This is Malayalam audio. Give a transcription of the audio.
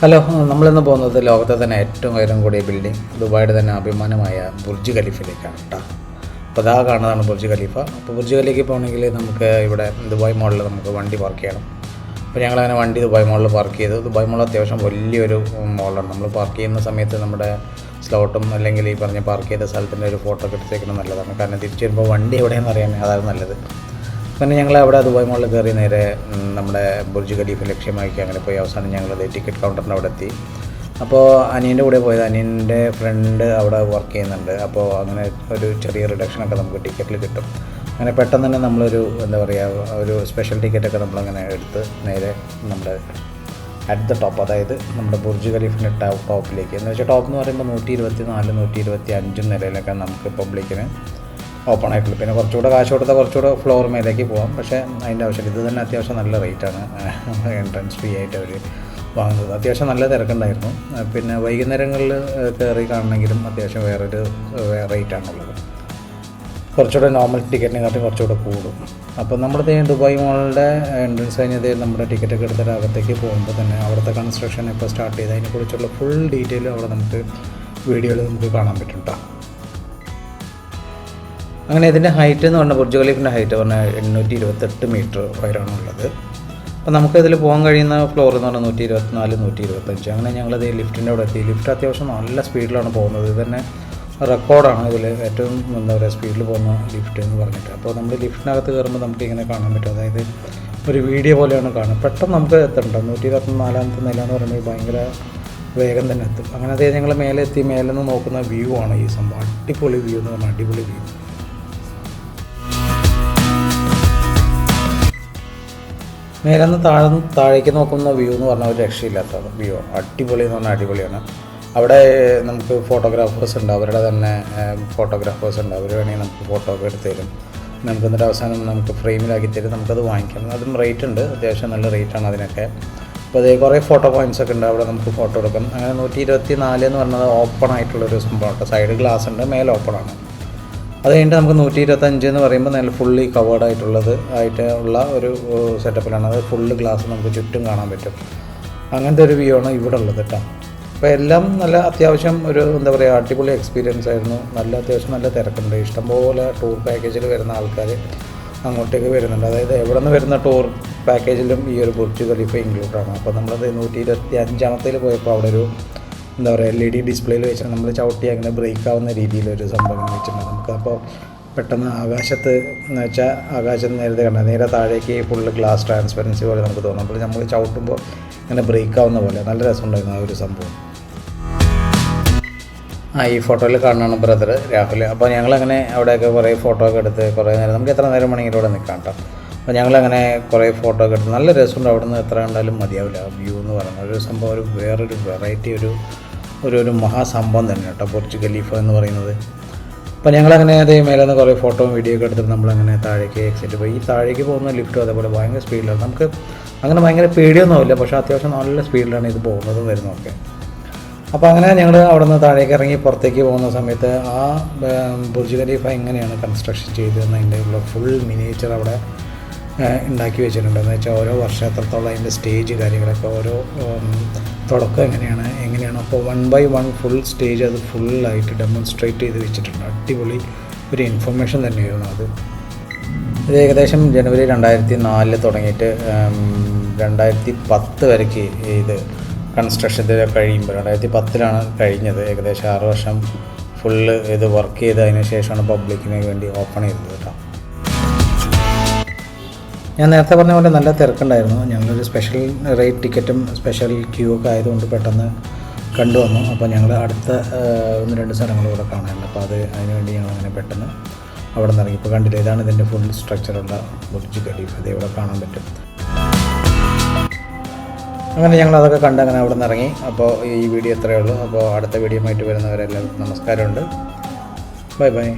ഹലോ നമ്മളിന്ന് പോകുന്നത് ലോകത്തെ തന്നെ ഏറ്റവും ഉയരം കൂടിയ ബിൽഡിംഗ് ദുബായിയുടെ തന്നെ അഭിമാനമായ ബുർജ് ഖലീഫിലേക്കാണ് കേട്ടോ അപ്പോൾ അതാ കാണുന്നതാണ് ബുർജ് ഖലീഫ. അപ്പോൾ ബുർജ് ഖലീഫ പോകണമെങ്കിൽ നമുക്ക് ഇവിടെ ദുബായ് മോളിൽ നമുക്ക് വണ്ടി പാർക്ക് ചെയ്യണം. അപ്പോൾ ഞങ്ങളങ്ങനെ വണ്ടി ദുബായ് മോളിൽ പാർക്ക് ചെയ്തു ദുബായ് മോൾ അത്യാവശ്യം വലിയൊരു മോളാണ് നമ്മൾ പാർക്ക് ചെയ്യുന്ന സമയത്ത് നമ്മുടെ സ്ലോട്ടും അല്ലെങ്കിൽ ഈ പറഞ്ഞ പാർക്ക് ചെയ്ത സ്ഥലത്തിന്റെ ഒരു ഫോട്ടോ ഒക്കെ എടുത്തേക്കുന്നത് നല്ലതാണ്. കാരണം തിരിച്ചു വരുമ്പോൾ വണ്ടി എവിടെയാണെന്ന് അറിയാൻ അതാണ് നല്ലത്. പിന്നെ ഞങ്ങൾ അവിടെ ദുബായ് മോളിൽ കയറി നേരെ നമ്മുടെ ബുർജ് ഖലീഫ് ലക്ഷ്യമാക്കി അങ്ങനെ പോയി. അവസാനം ഞങ്ങൾ ടിക്കറ്റ് കൗണ്ടറിന്റെ അവിടെ എത്തി. അപ്പോൾ അനിയന്റെ കൂടെ പോയത്. അനിയന്റെ ഫ്രണ്ട് അവിടെ വർക്ക് ചെയ്യുന്നുണ്ട്. അപ്പോൾ അങ്ങനെ ഒരു ചെറിയ റിഡക്ഷനൊക്കെ നമുക്ക് ടിക്കറ്റിൽ കിട്ടും. അങ്ങനെ പെട്ടെന്ന് തന്നെ നമ്മളൊരു എന്താ പറയുക ഒരു സ്പെഷ്യൽ ടിക്കറ്റൊക്കെ നമ്മളങ്ങനെ എടുത്ത് നേരെ നമ്മുടെ അറ്റ് ദ ടോപ്പ് അതായത് നമ്മുടെ ബുർജ് ഖലീഫിന്റെ ടോപ്പ് ടോപ്പിലേക്ക് എന്ന് വെച്ചാൽ ടോപ്പ് എന്ന് പറയുമ്പോൾ നൂറ്റി ഇരുപത്തി നാല് നൂറ്റി ഇരുപത്തി അഞ്ചും നിലയിലൊക്കെ നമുക്ക് പബ്ലിക്കിന് ഓപ്പൺ ആയിട്ടുള്ളൂ. പിന്നെ കുറച്ചുകൂടെ കാശ് കൊടുത്താൽ കുറച്ചുകൂടെ ഫ്ലോർ മേലേക്ക് പോകാം പക്ഷേ അതിന്റെ ആവശ്യമില്ല. ഇത് തന്നെ അത്യാവശ്യം നല്ല റേറ്റാണ് എൻട്രൻസ് ഫീ ആയിട്ട് അവർ വാങ്ങുന്നത്. അത്യാവശ്യം നല്ല തിരക്കുണ്ടായിരുന്നു. പിന്നെ വൈകുന്നേരങ്ങളിൽ കയറി കാണണമെങ്കിലും അത്യാവശ്യം വേറൊരു റേറ്റാണുള്ളത് കുറച്ചുകൂടെ നോർമൽ ടിക്കറ്റിനെ കാട്ടി കുറച്ചുകൂടെ കൂടും. അപ്പോൾ നമ്മുടെ ദുബായ് മോളുടെ എൻട്രൻസ് കഴിഞ്ഞത് നമ്മുടെ ടിക്കറ്റൊക്കെ എടുത്തിട്ട് അകത്തേക്ക് പോകുമ്പോൾ തന്നെ അവിടുത്തെ കൺസ്ട്രക്ഷൻ ഇപ്പോൾ സ്റ്റാർട്ട് ചെയ്ത് അതിനെക്കുറിച്ചുള്ള ഫുൾ ഡീറ്റെയിൽ അവിടെ നമുക്ക് വീഡിയോയിൽ നമുക്ക് കാണാൻ പറ്റും കേട്ടോ അങ്ങനെ ഇതിന്റെ ഹൈറ്റ് എന്ന് പറഞ്ഞാൽ ബുർജ് ഖലീഫിന്റെ ഹൈറ്റ് പറഞ്ഞാൽ എണ്ണൂറ്റി ഇരുപത്തെട്ട് മീറ്റർ ഉള്ളത്. അപ്പോൾ നമുക്ക് ഇതിൽ പോകാൻ കഴിയുന്ന ഫ്ലോർ എന്ന് പറഞ്ഞാൽ നൂറ്റി ഇരുപത്തിനാല് നൂറ്റി ഇരുപത്തഞ്ച് അങ്ങനെ ഞങ്ങളത് ലിഫ്റ്റിന്റെ അവിടെ എത്തി. ലിഫ്റ്റ് അത്യാവശ്യം നല്ല സ്പീഡിലാണ് പോകുന്നത്. ഇത് തന്നെ റെക്കോർഡാണ് ഇതിൽ ഏറ്റവും എന്താ പറയുക സ്പീഡിൽ പോകുന്ന ലിഫ്റ്റ് എന്ന് പറഞ്ഞിട്ട്. അപ്പോൾ നമ്മൾ ലിഫ്റ്റിനകത്ത് കയറുമ്പോൾ നമുക്ക് ഇങ്ങനെ കാണാൻ പറ്റും. അതായത് ഒരു വീഡിയോ പോലെയാണ് കാണുക. പെട്ടെന്ന് നമുക്ക് എത്തണ്ട? നൂറ്റി ഇരുപത്തി നാലാമത്തെ നില എന്ന് പറയുമ്പോൾ ഭയങ്കര വേഗം തന്നെ എത്തും. അങ്ങനെ അതേ ഞങ്ങൾ മേലെ എത്തി. മേലെ നിന്ന് നോക്കുന്ന വ്യൂ ആണ് ഈ സംഭവം. അടിപൊളി വ്യൂ എന്ന് പറഞ്ഞാൽ അടിപൊളി വ്യൂ മേലെ താഴ്ന്ന് താഴെ താഴേക്ക് നോക്കുന്ന വ്യൂ എന്ന് പറഞ്ഞാൽ ഒരു രക്ഷയില്ലാത്ത വ്യൂ അടിപൊളി എന്ന് പറഞ്ഞാൽ അടിപൊളിയാണ്. അവിടെ നമുക്ക് ഫോട്ടോഗ്രാഫേഴ്സ് ഉണ്ട്. അവരുടെ തന്നെ ഫോട്ടോഗ്രാഫേഴ്സ് ഉണ്ട്. അവർ വേണമെങ്കിൽ നമുക്ക് ഫോട്ടോ ഒക്കെ എടുത്ത് തരും. നമുക്ക് എന്നിട്ട് അവസാനം നമുക്ക് ഫ്രെയിമിലാക്കി തരും. നമുക്കത് വാങ്ങിക്കാം. അതും റേറ്റ് ഉണ്ട്. അത്യാവശ്യം നല്ല റേറ്റാണ് അതിനൊക്കെ. അപ്പോൾ അതേ കുറേ ഫോട്ടോ പോയിന്റ്സ് ഒക്കെ ഉണ്ട്. അവിടെ നമുക്ക് ഫോട്ടോ എടുക്കാം. അങ്ങനെ നൂറ്റി ഇരുപത്തി നാല് എന്ന് പറഞ്ഞത് ഓപ്പൺ ആയിട്ടുള്ളൊരു സംഭവമാണ് സൈഡ് ഗ്ലാസ് ഉണ്ട്. മേലെ ഓപ്പൺ ആണ്. അത് കഴിഞ്ഞിട്ട് നമുക്ക് നൂറ്റി ഇരുപത്തഞ്ച് എന്ന് പറയുമ്പോൾ നല്ല ഫുള്ളി കവേർഡ് ആയിട്ടുള്ളത് ആയിട്ട് ഉള്ള ഒരു സെറ്റപ്പിലാണ് അത് ഫുള്ള് ഗ്ലാസ് നമുക്ക് ചുറ്റും കാണാൻ പറ്റും. അങ്ങനത്തെ ഒരു വ്യൂ ആണ് ഇവിടെ ഉള്ളത് കേട്ടോ അപ്പോൾ എല്ലാം നല്ല അത്യാവശ്യം ഒരു എന്താ പറയുക അടിപൊളി എക്സ്പീരിയൻസ് ആയിരുന്നു. നല്ല അത്യാവശ്യം നല്ല തിരക്കുണ്ട്. ഇഷ്ടംപോലെ ടൂർ പാക്കേജിൽ വരുന്ന ആൾക്കാർ അങ്ങോട്ടേക്ക് വരുന്നുണ്ട്. അതായത് എവിടെ നിന്ന് വരുന്ന ടൂർ പാക്കേജിലും ഈ ഒരു ബുർജ് ഖലീഫ ഇൻക്ലൂഡ് ആണ്. അപ്പോൾ നമ്മളത് നൂറ്റി ഇരുപത്തി അഞ്ചാമത്തേൽ പോയപ്പോൾ അവിടെ ഒരു എന്താ പറയുക എൽ ഇ ഡി ഡിസ്പ്ലേയിൽ വെച്ചാൽ നമ്മൾ ചവിട്ടി അങ്ങനെ ബ്രേക്ക് ആവുന്ന രീതിയിലൊരു സംഭവം വെച്ചിട്ടുണ്ട്. നമുക്ക് അപ്പോൾ പെട്ടെന്ന് ആകാശത്ത് എന്ന് വെച്ചാൽ ആകാശം നേരത്തെ കണ്ട നേരെ താഴേക്ക് ഫുള്ള് ഗ്ലാസ് ട്രാൻസ്പെറൻസി പോലെ നമുക്ക് തോന്നും. അപ്പോൾ നമ്മൾ ചവിട്ടുമ്പോൾ ഇങ്ങനെ ബ്രേക്ക് ആവുന്ന പോലെ. നല്ല രസമുണ്ടായിരുന്നു ആ ഒരു സംഭവം. ആ ഈ ഫോട്ടോയിൽ കാണുന്നതാണ് ബ്രദർ രാഹുൽ അപ്പോൾ ഞങ്ങളങ്ങനെ അവിടെയൊക്കെ കുറേ ഫോട്ടോ ഒക്കെ എടുത്ത് കുറേ നേരം നമുക്ക് എത്ര നേരം വേണമെങ്കിലും ഇവിടെ നിൽക്കാം കേട്ടോ. അപ്പോൾ ഞങ്ങളങ്ങനെ കുറേ ഫോട്ടോ ഒക്കെ എടുത്ത് നല്ല രസമുണ്ട്. അവിടെ നിന്ന് എത്ര കണ്ടാലും മതിയാവില്ല. വ്യൂ എന്ന് പറയുന്നത് ഒരു സംഭവം ഒരു വേറൊരു വെറൈറ്റി ഒരു ഒരു ഒരു മഹാസംഭവം തന്നെ കേട്ടോ. ബുർജ് ഖലീഫ എന്ന് പറയുന്നത്. അപ്പോൾ ഞങ്ങളങ്ങനെ അതേ മേലെ നിന്ന് കുറേ ഫോട്ടോയും വീഡിയോ ഒക്കെ എടുത്തിട്ട് നമ്മളങ്ങനെ താഴേക്ക് എക്സിറ്റ് പോയി. ഈ താഴേക്ക് പോകുന്ന ലിഫ്റ്റും അതേപോലെ ഭയങ്കര സ്പീഡിലാണ് നമുക്ക് അങ്ങനെ ഭയങ്കര പേടിയൊന്നുമില്ല പക്ഷേ അത്യാവശ്യം നല്ല സ്പീഡിലാണ് ഇത് പോകുന്നതും വരുന്നതൊക്കെ. അപ്പോൾ അങ്ങനെ ഞങ്ങൾ അവിടെ നിന്ന് താഴേക്ക് ഇറങ്ങി പുറത്തേക്ക് പോകുന്ന സമയത്ത് ആ ബുർജ് ഖലീഫ എങ്ങനെയാണ് കൺസ്ട്രക്ഷൻ ചെയ്തതെന്നതിന്റെ ഉള്ള ഫുൾ മിനിയേച്ചർ അവിടെ ഉണ്ടാക്കി വെച്ചിട്ടുണ്ട്. എന്ന് വെച്ചാൽ ഓരോ വർഷം എത്രത്തോളം അതിന്റെ സ്റ്റേജ് കാര്യങ്ങളൊക്കെ ഓരോ തുടക്കം എങ്ങനെയാണ് എങ്ങനെയാണ് അപ്പോൾ one by one full stage അത് ഫുള്ളായിട്ട് ഡെമോൺസ്ട്രേറ്റ് ചെയ്ത് വെച്ചിട്ടുണ്ട്. അടിപൊളി ഒരു ഇൻഫർമേഷൻ തന്നെയായിരുന്നു അത്. ഇത് ഏകദേശം ജനുവരി രണ്ടായിരത്തി നാലിൽ തുടങ്ങിയിട്ട് രണ്ടായിരത്തി പത്ത് വരയ്ക്ക് ഇത് കൺസ്ട്രക്ഷൻ ഇത് കഴിയുമ്പോൾ രണ്ടായിരത്തി പത്തിലാണ് കഴിഞ്ഞത്. ഏകദേശം ആറ് വർഷം ഫുള്ള് ഇത് വർക്ക് ചെയ്തതിന് ശേഷമാണ് പബ്ലിക്കിന് വേണ്ടി ഓപ്പൺ ചെയ്തത് കേട്ടോ. ഞാൻ നേരത്തെ പറഞ്ഞ പോലെ നല്ല തിരക്കുണ്ടായിരുന്നു. ഞങ്ങളൊരു സ്പെഷ്യൽ റേറ്റ് ടിക്കറ്റും സ്പെഷ്യൽ ക്യൂ ഒക്കെ ആയതുകൊണ്ട് പെട്ടെന്ന് കണ്ടുവന്നു. അപ്പോൾ ഞങ്ങൾ അടുത്ത ഒന്ന് രണ്ട് സ്ഥലങ്ങൾ കൂടെ കാണാനുണ്ട്. അപ്പോൾ അത് അതിനുവേണ്ടി ഞങ്ങൾ അങ്ങനെ പെട്ടെന്ന് അവിടെ നിന്ന് ഇറങ്ങി ഇപ്പോൾ കണ്ടില്ല ഇതാണ് ഇതിന്റെ ഫുൾ സ്ട്രക്ചറുള്ള ബുർജ് ഖലീഫ് അത് ഇവിടെ കാണാൻ പറ്റും. അങ്ങനെ ഞങ്ങൾ അതൊക്കെ കണ്ട് അങ്ങനെ അവിടെ നിന്ന് ഇറങ്ങി അപ്പോൾ ഈ വീഡിയോ ഇത്രയേ ഉള്ളൂ. അപ്പോൾ അടുത്ത വീഡിയോ ആയിട്ട് വരുന്നവരെല്ലാം നമസ്കാരമുണ്ട്. Bye bye.